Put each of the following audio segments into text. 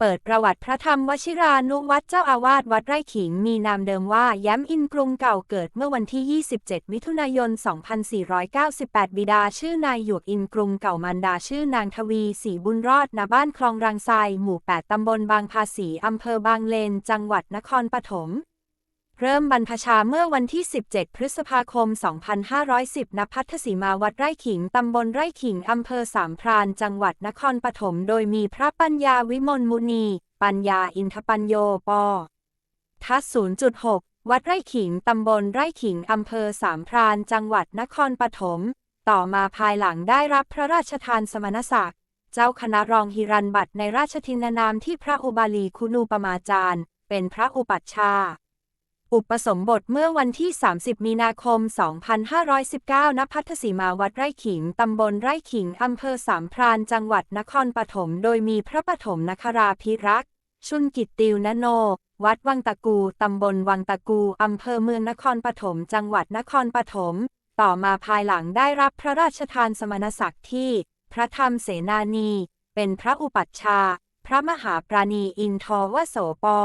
เปิดประวัติพระธรรมวชิรานุวัตรเจ้าอาวาสวัดไร่ขิงมีนามเดิมว่าย้มอินกรุงเก่าเกิดเมื่อวันที่ 27 มิถุนายน 2498 บิดาชื่อนายหยวกอินกรุงเก่ามารดาชื่อนางทวีศรีบุญรอดณบ้านคลองรังไซหมู่ 8 ตำบลบางภาษีอำเภอบางเลน จังหวัดนครปฐม เริ่มบรรพชาเมื่อวันที่ 17 พฤษภาคม 2510 ณ พัทธสีมาวัดไร่ขิง ตำบลไร่ขิง อำเภอสามพราน จังหวัดนครปฐม โดยมีพระปัญญาวิมลมุนี ปัญญาอินทปัญโยปอทัศ0.6 วัดไร่ขิง ตำบลไร่ขิง อำเภอสามพราน จังหวัดนครปฐม ต่อมาภายหลังได้รับพระราชทานสมณศักดิ์ เจ้าคณะรองฮิรันบัตรในราชทินานามที่พระอุบาลีคุณูปมาจารย์ เป็นพระอุปัชฌาย์ อุปสมบทเมื่อวันที่ 30 มีนาคม 2519 ณ พัทสีมาวัดไร่ขิง ตำบลไร่ขิง อำเภอสามพราน จังหวัดนครปฐม โดยมีพระปฐมนคราภิรักษ์ ชุนกิตติวนโน วัดวังตะกู ตำบลวังตะกู อำเภอเมืองนครปฐม จังหวัดนครปฐม ต่อมาภายหลังได้รับพระราชทานสมณศักดิ์ที่ พระธรรมเสนานี เป็นพระอุปัชฌาย์ พระมหาปราณีอินทรวโสปอ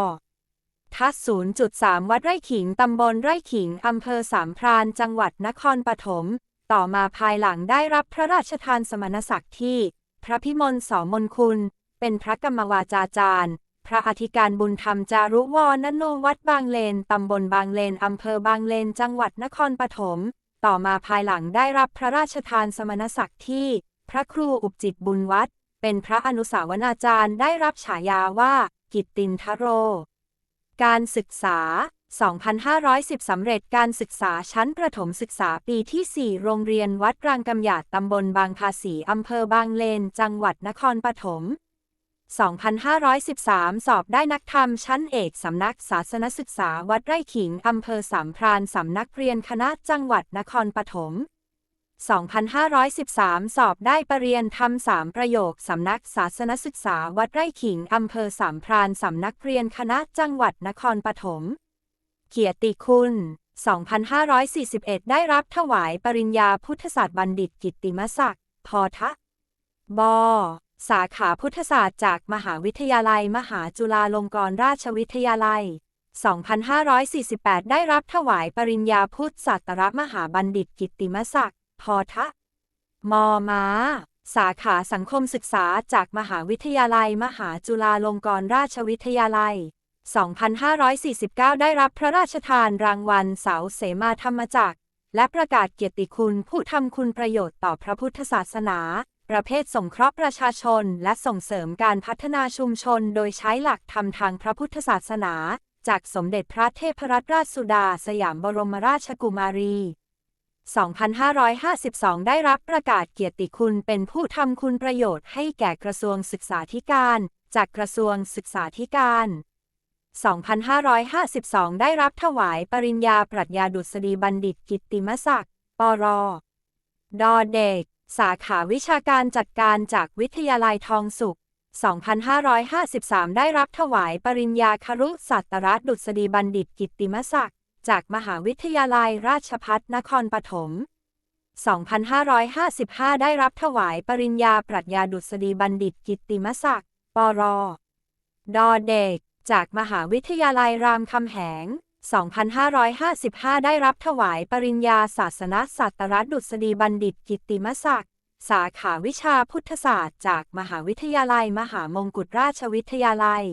ทัศ0.3 วัดไร่ขิง ตำบลไร่ขิง อำเภอสามพราน จังหวัดนครปฐม ต่อมาภายหลังได้รับพระราชทานสมณศักดิ์ที่ พระพิมลสอมนคุณ เป็นพระกรรมวาจาจารย์ พระอธิการบุญธรรมจารุวรนโนวัดบางเลน ตำบลบางเลน อำเภอบางเลน จังหวัดนครปฐม ต่อมาภายหลังได้รับพระราชทานสมณศักดิ์ที่ พระครูอุปจิตบุญวัดเป็นพระอนุสาวนาจารย์ได้รับฉายาว่า กิตตินทโร การศึกษา 2,510 สำเร็จการศึกษาชั้นประถมศึกษาปีที่ 4 โรงเรียนวัดรางกำหยาดตำบลบางภาษีอำเภอบางเลน จังหวัดนครปฐม 2,513 สอบได้นักธรรมชั้นเอกสำนักศาสนศึกษาวัดไร่ขิงอำเภอสามพรานสำนักเรียนคณะจังหวัดนครปฐม 2,513 สอบได้ปรริญญาธรรมสามประโยค สำนักศาสนศึกษาวัดไร่ขิง อำเภอสามพราน สำนักเรียนคณะจังหวัดนครปฐม เกียรติคุณ 2,541 ได้รับถวายปริญญาพุทธศาสตร์บัณฑิตกิตติมศักดิ์ พอทะบสาขาพุทธศาสตร์จากมหาวิทยาลัย มหาจุฬาลงกรณราชวิทยาลัย2,548 ได้รับถวายปริญญาพุทธศาสตรมหาบัณฑิตกิตติมศักดิ์ พอทะมม้าสาขาสังคมศึกษาจากมหาวิทยาลัย มหาจุฬาลงกรณราชวิทยาลัย 2,549 ได้รับพระราชทานรางวัลเสาเสมาธรรมจักร และประกาศเกียรติคุณผู้ทำคุณประโยชน์ต่อพระพุทธศาสนา ประเภทสงเคราะห์ประชาชน และส่งเสริมการพัฒนาชุมชน โดยใช้หลักธรรมทางพระพุทธศาสนา จากสมเด็จพระเทพรัตนราชสุดาสยามบรมราชกุมารี 2,552 ได้รับประกาศเกียรติคุณเป็นผู้ทำคุณประโยชน์ให้แก่กระทรวงศึกษาธิการ จากกระทรวงศึกษาธิการ 2,552 ได้รับถวายปริญญาปรัชญาดุษฎีบัณฑิตกิตติมศักดิ์ ปรดอเด็ก สาขาวิชาการจัดการจากวิทยาลัยทองสุข 2,553 ได้รับถวายปริญญาครุศาสตรดุษฎีบัณฑิตกิตติมศักดิ์ จากมหาวิทยาลัยราชภัฏนครปฐม 2,555 ได้รับถวายปริญญาปรัชญาดุษฎีบัณฑิตกิตติมศักดิ์ ปร ดอเด็ก จากมหาวิทยาลัยรามคำแหง 2,555 ได้รับถวายปริญญาศาสนศาสตรดุษฎีบัณฑิตกิตติมศักดิ์ สาขาวิชาพุทธศาสตร์ จากมหาวิทยาลัยมหามงกุฎราชวิทยาลัย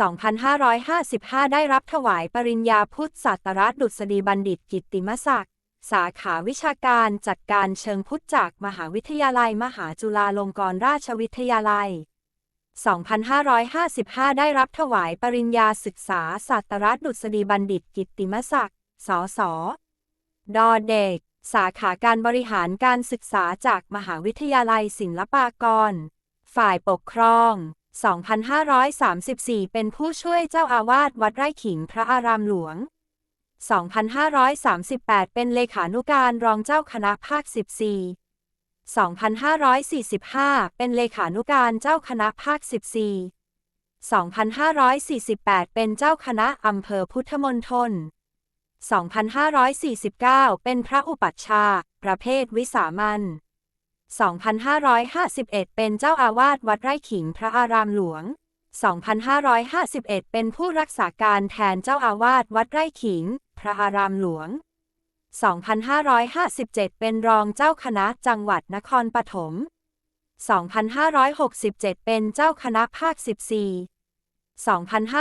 2,555 ได้รับถวายปริญญาพุทธศาสตรดุษฎีบัณฑิตกิตติมศักดิ์ สาขาวิชาการจัดการเชิงพุทธจากมหาวิทยาลัยมหาจุฬาลงกรณราชวิทยาลัย 2,555 ได้รับถวายปริญญาศึกษาศาสตรดุษฎีบัณฑิตกิตติมศักดิ์ สส ดอเด็ก สาขาการบริหารการศึกษาจากมหาวิทยาลัยศิลปากร ฝ่ายปกครอง 2,534 เป็นผู้ช่วยเจ้าอาวาสวัดไร่ขิงพระอารามหลวง 2,538 เป็นเลขานุการรองเจ้าคณะภาค 14 2,545 เป็นเลขานุการเจ้าคณะภาค 14 2,548 เป็นเจ้าคณะอำเภอพุทธมณฑล 2,549 เป็นพระอุปัชฌาย์ประเภทวิสามัญ 2,551 เป็นเจ้าอาวาสวัดไร่ขิงพระอารามหลวง 2551 เป็นผู้รักษาการแทนเจ้าอาวาสวัดไร่ขิง พระอารามหลวง 2557 เป็นรองเจ้าคณะจังหวัดนครปฐม 2567 เป็นเจ้าคณะภาค 14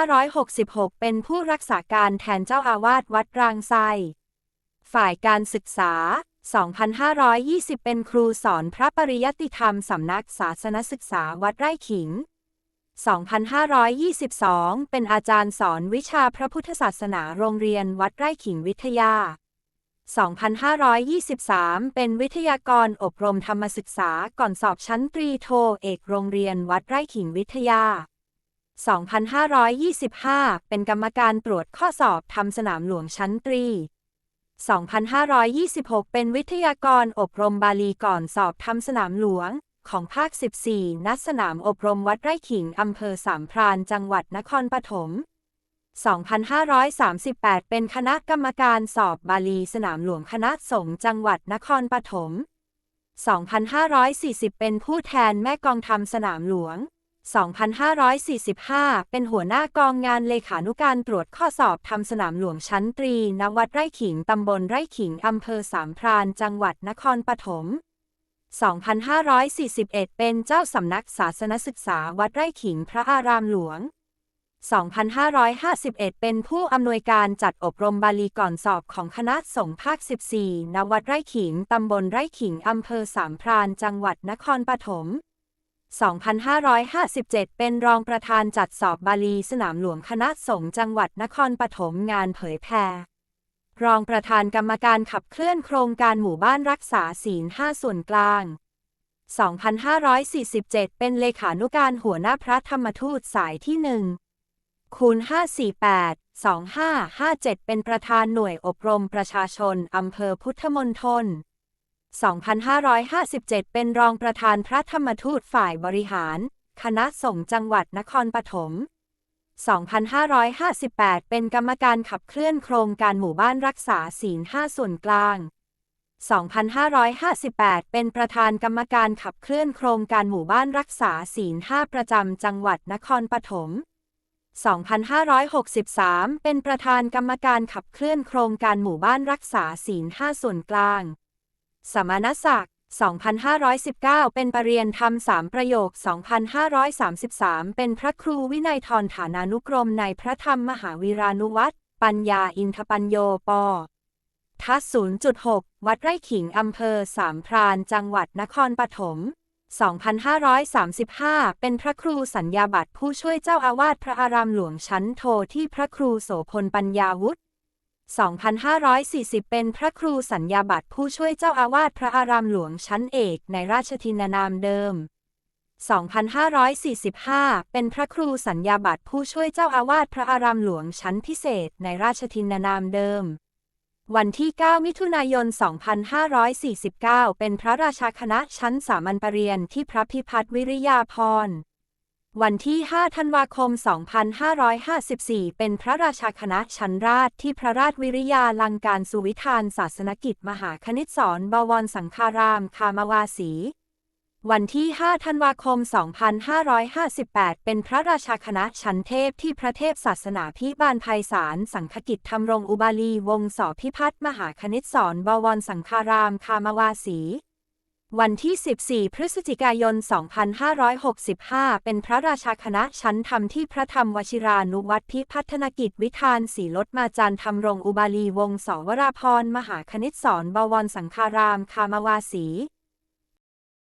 2566 เป็นผู้รักษาการแทนเจ้าอาวาสวัดรางไทรฝ่ายการศึกษา 2520 เป็นครูสอนพระปริยัติธรรมสำนักศาสนศึกษาวัดไร่ขิง 2522 เป็นอาจารย์สอนวิชาพระพุทธศาสนาโรงเรียนวัดไร่ขิงวิทยา 2523 เป็นวิทยากรอบรมธรรมศึกษาก่อนสอบชั้นตรีโทเอกโรงเรียนวัดไร่ขิงวิทยา 2525 เป็นกรรมการตรวจข้อสอบทำสนามหลวงชั้นตรี 2526 เป็นวิทยากรอบรมบาลีก่อนสอบทำสนามหลวง ของภาค 14 ณ สนามอบรมวัดไร่ขิงอำเภอสามพรานจังหวัดนครปฐม 2538 เป็นคณะกรรมการสอบบาลีสนามหลวงคณะสงฆ์จังหวัดนครปฐม 2540 เป็นผู้แทนแม่กองทำสนามหลวง 2545 เป็นหัวหน้ากองงานเลขานุการตรวจข้อสอบทำสนามหลวงชั้นตรีณวัดไร่ขิง ตำบลไร่ขิง อำเภอสามพราน จังหวัดนครปฐม 2541 เป็นเจ้าสำนักศาสนศึกษาวัดไร่ขิงพระอารามหลวง 2551 เป็นผู้อำนวยการจัดอบรมบาลีก่อนสอบของคณะสงฆ์ภาค 14 ณ วัดไร่ขิง ตำบลไร่ขิง อำเภอสามพราน จังหวัดนครปฐม 2557 เป็นรองประธานจัดสอบบาลีสนามหลวงคณะสงฆ์จังหวัดนครปฐมงานเผยแพร่รองประธานกรรมการขับเคลื่อนโครงการหมู่บ้านรักษาศีล 5 ส่วนกลาง 2547 เป็นเลขานุการหัวหน้าพระธรรมทูตสายที่หนึ่งคูณ548 2557 เป็นประธานหน่วยอบรมประชาชน อำเภอพุทธมณฑล 2557 เป็นรองประธานพระธรรมทูตฝ่ายบริหาร คณะสงฆ์จังหวัดนครปฐม 2558 เป็นกรรมการขับเคลื่อนโครงการหมู่บ้านรักษาศีล5ส่วนกลาง 2558 เป็นประธานกรรมการขับเคลื่อนโครงการหมู่บ้านรักษาศีล5ประจำจังหวัดนครปฐม 2563 เป็นประธานกรรมการขับเคลื่อนโครงการหมู่บ้านรักษาศีล5ส่วนกลาง สมณศักดิ์ 2519 เป็นปรริญญาธรรมสามประโยค 2533 เป็นพระครูวินัยทรฐานานุกรมในพระธรรมมหาวีรานุวัตรปัญญาอินทปัญโยปอทัศ0.6 วัดไร่ขิงอำเภอสามพรานจังหวัดนครปฐม2535 เป็นพระครูสัญญาบัตรผู้ช่วยเจ้าอาวาสพระอารามหลวงชั้นโทที่พระครูโสพลปัญญาวุฒิ 2540 เป็นพระครูสัญญาบัตรผู้ช่วยเจ้าอาวาสพระอารามหลวงชั้นเอกในราชทินานามเดิม 2545 เป็นพระครูสัญญาบัตรผู้ช่วยเจ้าอาวาสพระอารามหลวงชั้นพิเศษในราชทินานามเดิม วันที่ 9 มิถุนายน 2549 เป็นพระราชาคณะชั้นสามัญปรริญญาที่พระพิพัฒน์วิริยาพร วันที่ 5 ธันวาคม 2554 เป็นพระราชาคณะชั้นราชที่พระราชวิริยาลังการสุวิธานศาสนกิจมหาคณิตสอนบวรสังฆารามคามวาสี วันที่ 5 ธันวาคม 2558 เป็นพระราชาคณะชั้นเทพที่พระเทพศาสนาพิบาลภัยสารสังฆกิจทำรมรงอุบาลีวงศอพิพัฒน์มหาคณิตสอนบวรสังฆารามคามวาสี วันที่ 14 พฤศจิกายน 2565 เป็นพระราชาคณะชั้นธรรมที่พระธรรมวชิรานุวัตรพิพัฒนกิจวิธานสีลดมาจารย์ธรรมรงอุบาลีวงศวราพรมหาคณิตสอนบวรสังคารามคามาวาสี